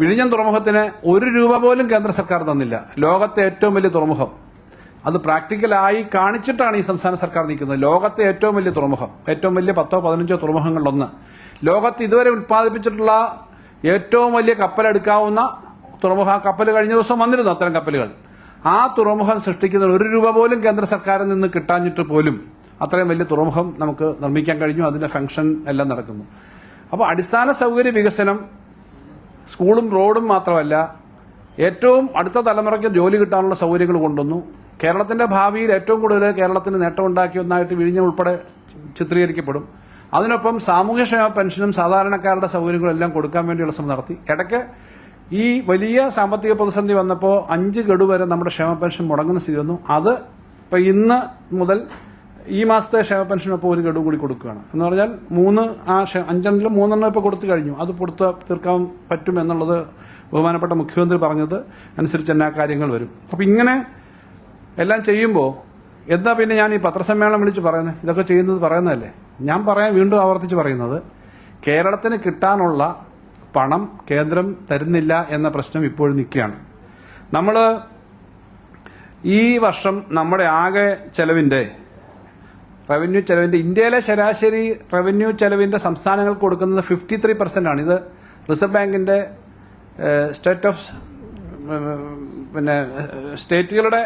വിഴിഞ്ഞം തുറമുഖത്തിന് ഒരു രൂപ പോലും കേന്ദ്ര സർക്കാർ തന്നില്ല. ലോകത്തെ ഏറ്റവും വലിയ തുറമുഖം. അത് പ്രാക്ടിക്കലായി കാണിച്ചിട്ടാണ് ഈ സംസ്ഥാന സർക്കാർ നിൽക്കുന്നത്. ലോകത്തെ ഏറ്റവും വലിയ തുറമുഖം. ഏറ്റവും വലിയ പത്തോ പതിനഞ്ചോ തുറമുഖങ്ങളിലൊന്ന്. ലോകത്ത് ഇതുവരെ ഉത്പാദിപ്പിച്ചിട്ടുള്ള ഏറ്റവും വലിയ കപ്പലെടുക്കാവുന്ന തുറമുഖ കപ്പൽ കഴിഞ്ഞ ദിവസം വന്നിരുന്നു അത്തരം കപ്പലുകൾ. ആ തുറമുഖം സൃഷ്ടിക്കുന്ന ഒരു രൂപ പോലും കേന്ദ്ര സർക്കാരിൽ നിന്ന് കിട്ടാഞ്ഞിട്ട് പോലും അത്രയും വലിയ തുറമുഖം നമുക്ക് നിർമ്മിക്കാൻ കഴിഞ്ഞു. അതിന്റെ ഫംഗ്ഷൻ എല്ലാം നടക്കുന്നു. അപ്പോൾ അടിസ്ഥാന സൗകര്യ വികസനം സ്കൂളും റോഡും മാത്രമല്ല ഏറ്റവും അടുത്ത തലമുറയ്ക്ക് ജോലി കിട്ടാനുള്ള സൗകര്യങ്ങൾ കൊണ്ടുവന്നു. കേരളത്തിന്റെ ഭാവിയിൽ ഏറ്റവും കൂടുതൽ കേരളത്തിന് നേട്ടമുണ്ടാക്കിയ ഒന്നായിട്ട് വിഴിഞ്ഞം ഉൾപ്പെടെ ചിത്രീകരിക്കപ്പെടും. അതിനൊപ്പം സാമൂഹ്യക്ഷേമ പെൻഷനും സാധാരണക്കാരുടെ സൗകര്യങ്ങളും എല്ലാം കൊടുക്കാൻ വേണ്ടിയുള്ള ശ്രമം നടത്തി. ഇടയ്ക്ക് ഈ വലിയ സാമ്പത്തിക പ്രതിസന്ധി വന്നപ്പോൾ അഞ്ച് ഗഡു വരെ നമ്മുടെ ക്ഷേമ പെൻഷൻ മുടങ്ങുന്ന സ്ഥിതി വന്നു. അത് ഇപ്പൊ ഇന്ന് മുതൽ ഈ മാസത്തെ ക്ഷേമ പെൻഷനൊപ്പം ഒരു ഗഡു കൂടി കൊടുക്കുകയാണ്. എന്ന് പറഞ്ഞാൽ മൂന്ന് ആ അഞ്ചെണ്ണിലും മൂന്നെണ്ണം ഇപ്പോൾ കൊടുത്തു കഴിഞ്ഞു. അത് കൊടുത്ത് തീർക്കാൻ പറ്റും എന്നുള്ളത് ബഹുമാനപ്പെട്ട മുഖ്യമന്ത്രി പറഞ്ഞത്. അനുസരിച്ച് തന്നെ ആ കാര്യങ്ങൾ വരും. അപ്പം ഇങ്ങനെ എല്ലാം ചെയ്യുമ്പോൾ എന്താ പിന്നെ ഞാൻ ഈ പത്രസമ്മേളനം വിളിച്ച് പറയുന്നത് ഇതൊക്കെ ചെയ്യുന്നത് പറയുന്നതല്ലേ? ഞാൻ പറയാൻ വീണ്ടും ആവർത്തിച്ച് പറയുന്നത് കേരളത്തിന് കിട്ടാനുള്ള പണം കേന്ദ്രം തരുന്നില്ല എന്ന പ്രശ്നം ഇപ്പോഴും നിൽക്കുകയാണ്. നമ്മൾ ഈ വർഷം നമ്മുടെ ആകെ ചെലവിന്റെ റവന്യൂ ചെലവിന്റെ ഇന്ത്യയിലെ ശരാശരി റവന്യൂ ചെലവിന്റെ സംസ്ഥാനങ്ങൾക്ക് കൊടുക്കുന്നത് ഫിഫ്റ്റി ത്രീ ആണ്. ഇത് റിസർവ് ബാങ്കിന്റെ സ്റ്റേറ്റ് ഓഫ് പിന്നെ സ്റ്റേറ്റുകളുടെ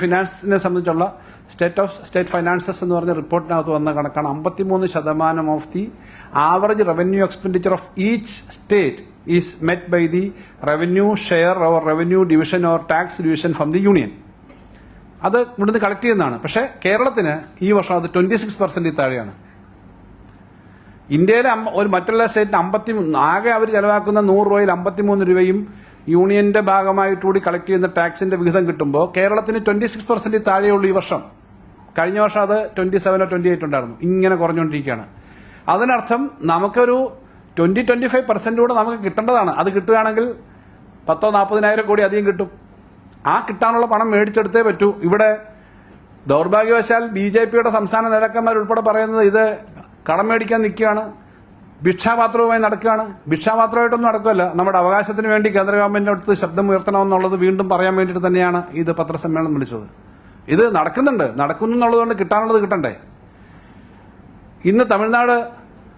ഫിനാൻസിനെ സംബന്ധിച്ചുള്ള സ്റ്റേറ്റ് ഓഫ് സ്റ്റേറ്റ് ഫൈനാൻസസ് എന്ന് പറഞ്ഞ റിപ്പോർട്ടിനകത്ത് വന്ന കണക്കാണ്. അമ്പത്തിമൂന്ന് ശതമാനം of the average revenue expenditure of each state is met by the revenue share or revenue division or tax division from the union അത് ഇവിടുന്ന് കളക്ട് ചെയ്യുന്നതാണ്. പക്ഷേ കേരളത്തിന് ഈ വർഷം അത് ട്വന്റി സിക്സ് പെർസെന്റ് താഴെയാണ്. ഇന്ത്യയിലെ ഒരു മറ്റുള്ള സ്റ്റേറ്റിന് അമ്പത്തി ആകെ അവർ ചെലവാക്കുന്ന നൂറ് രൂപയിൽ അമ്പത്തിമൂന്ന് രൂപയും യൂണിയന്റെ ഭാഗമായിട്ട് കൂടി കളക്ട് ചെയ്യുന്ന ടാക്സിന്റെ വിഹിതം കിട്ടുമ്പോൾ കേരളത്തിന് ട്വന്റി സിക്സ് പെർസെന്റ് താഴെയുള്ളൂ ഈ വർഷം. കഴിഞ്ഞ വർഷം അത് ട്വന്റി സെവനോ ട്വന്റി എയ്റ്റ് ഉണ്ടായിരുന്നു. ഇങ്ങനെ കുറഞ്ഞുകൊണ്ടിരിക്കുകയാണ്. അതിനർത്ഥം നമുക്കൊരു ട്വന്റി ട്വന്റി ഫൈവ് പെർസെന്റ് കൂടെ നമുക്ക് കിട്ടേണ്ടതാണ്. അത് കിട്ടുകയാണെങ്കിൽ പത്തോ നാൽപ്പതിനായിരം കോടി അധികം കിട്ടും. ആ കിട്ടാനുള്ള പണം മേടിച്ചെടുത്തേ പറ്റൂ. ഇവിടെ ദൗർഭാഗ്യവശാൽ ബി ജെ പിയുടെ സംസ്ഥാന നേതാക്കന്മാർ ഉൾപ്പെടെ പറയുന്നത് ഇത് കടം മേടിക്കാൻ നിൽക്കുകയാണ് ഭിക്ഷാപാത്രവുമായി നടക്കുകയാണ്. ഭിക്ഷാപാത്രമായിട്ടൊന്നും നടക്കുമല്ല നമ്മുടെ അവകാശത്തിന് വേണ്ടി കേന്ദ്ര ഗവൺമെന്റിന്റെ അടുത്ത് ശബ്ദം ഉയർത്തണമെന്നുള്ളത് വീണ്ടും പറയാൻ വേണ്ടിയിട്ട് തന്നെയാണ് ഇത് പത്രസമ്മേളനം വിളിച്ചത്. ഇത് നടക്കുന്നുണ്ട്. നടക്കുന്നു എന്നുള്ളതുകൊണ്ട് കിട്ടാനുള്ളത് കിട്ടണ്ടേ? ഇന്ന് തമിഴ്നാട്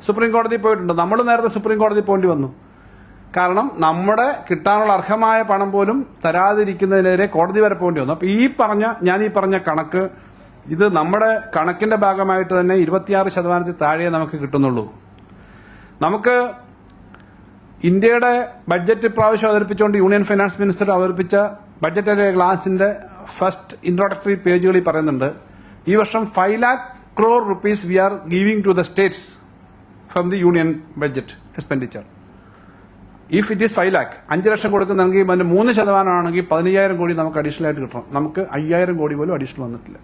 സുപ്രീം കോടതി പോയിട്ടുണ്ട്. നമ്മൾ നേരത്തെ സുപ്രീം കോടതി പോകേണ്ടി വന്നു. കാരണം നമ്മുടെ കിട്ടാനുള്ള അർഹമായ പണം പോലും തരാതിരിക്കുന്നതിനെതിരെ കോടതി വരെ പോകേണ്ടി വന്നു. അപ്പൊ ഈ പറഞ്ഞ ഞാൻ ഈ പറഞ്ഞ കണക്ക് ഇത് നമ്മുടെ കണക്കിന്റെ ഭാഗമായിട്ട് തന്നെ ഇരുപത്തിയാറ് ശതമാനത്തിൽ താഴെ നമുക്ക് കിട്ടുന്നുള്ളൂ. നമുക്ക് ഇന്ത്യയുടെ ബഡ്ജറ്റ് പ്രാവശ്യം അവതരിപ്പിച്ചുകൊണ്ട് യൂണിയൻ ഫൈനാൻസ് മിനിസ്റ്റർ അവതരിപ്പിച്ച ബഡ്ജറ്റ് ക്ലാസിന്റെ ഫസ്റ്റ് ഇൻട്രോഡക്ടറി പേജുകളിൽ പറയുന്നുണ്ട് ഈ വർഷം five lakh crore rupees we are giving to the states from the union budget expenditure if it is five lakh അഞ്ച് ലക്ഷം കൊടുക്കുന്നെങ്കിൽ അതിന്റെ മൂന്ന് ശതമാനമാണെങ്കിൽ പതിനയ്യായിരം കോടി നമുക്ക് അഡീഷണൽ ആയിട്ട് കിട്ടണം. നമുക്ക് അയ്യായിരം കോടി പോലും അഡീഷണൽ വന്നിട്ടില്ല.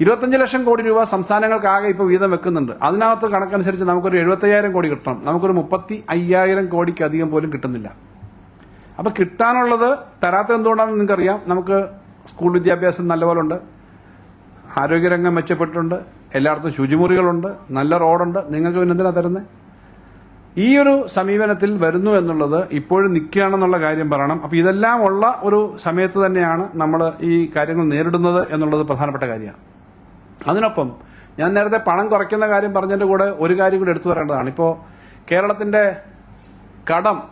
ഇരുപത്തഞ്ച് ലക്ഷം കോടി രൂപ സംസ്ഥാനങ്ങൾക്ക് ആകെ ഇപ്പോൾ വീതം വെക്കുന്നുണ്ട്. അതിനകത്ത് കണക്കനുസരിച്ച് നമുക്കൊരു എഴുപത്തയ്യായിരം കോടി കിട്ടണം. നമുക്കൊരു മുപ്പത്തി അയ്യായിരം കോടിക്ക് അധികം പോലും കിട്ടുന്നില്ല. അപ്പോൾ കിട്ടാനുള്ളത് തരാത്ത എന്തുകൊണ്ടാണെന്ന് നിങ്ങൾക്കറിയാം. നമുക്ക് സ്കൂൾ വിദ്യാഭ്യാസം നല്ലപോലെ ഉണ്ട് ആരോഗ്യരംഗം മെച്ചപ്പെട്ടിട്ടുണ്ട്. എല്ലായിടത്തും ശുചിമുറികളുണ്ട്. നല്ല റോഡുണ്ട്. നിങ്ങൾക്ക് പിന്നെ എന്തിനാ തരുന്നത് ഈ ഒരു സമീപനത്തിൽ വരുന്നു എന്നുള്ളത് ഇപ്പോഴും നിൽക്കുകയാണെന്നുള്ള കാര്യം പറയണം. അപ്പൊ ഇതെല്ലാം ഉള്ള ഒരു സമയത്ത് തന്നെയാണ് നമ്മൾ ഈ കാര്യങ്ങൾ നേരിടുന്നത് എന്നുള്ളത് പ്രധാനപ്പെട്ട കാര്യമാണ്. അതിനൊപ്പം ഞാൻ നേരത്തെ പണം കുറയ്ക്കുന്ന കാര്യം പറഞ്ഞതിന്റെ കൂടെ ഒരു കാര്യം കൂടി എടുത്തു പറയേണ്ടതാണ്. ഇപ്പോൾ കേരളത്തിന്റെ കടം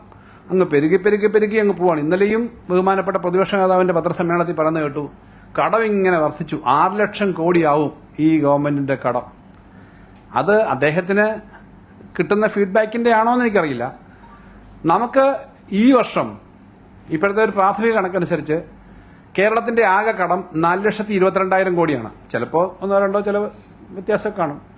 അങ്ങ് പെരുകി പെരുകി പെരുകി അങ്ങ് പോവാണ്. ഇന്നലെയും ബഹുമാനപ്പെട്ട പ്രതിപക്ഷ നേതാവിന്റെ പത്രസമ്മേളനത്തിൽ പറയുന്ന കേട്ടു കടം ഇങ്ങനെ വർദ്ധിച്ചു. ആറ് ലക്ഷം കോടിയാവും ഈ ഗവൺമെന്റിന്റെ കടം. അത് അദ്ദേഹത്തിന് കിട്ടുന്ന ഫീഡ്ബാക്കിന്റെ ആണോ എന്ന് എനിക്കറിയില്ല. നമുക്ക് ഈ വർഷം ഇപ്പോഴത്തെ ഒരു പ്രാഥമിക കണക്കനുസരിച്ച് കേരളത്തിന്റെ ആകെ കടം നാല് ലക്ഷത്തി ഇരുപത്തിരണ്ടായിരം കോടിയാണ്. ചിലപ്പോൾ ഒന്നോ രണ്ടോ ചില വ്യത്യാസം കാണും.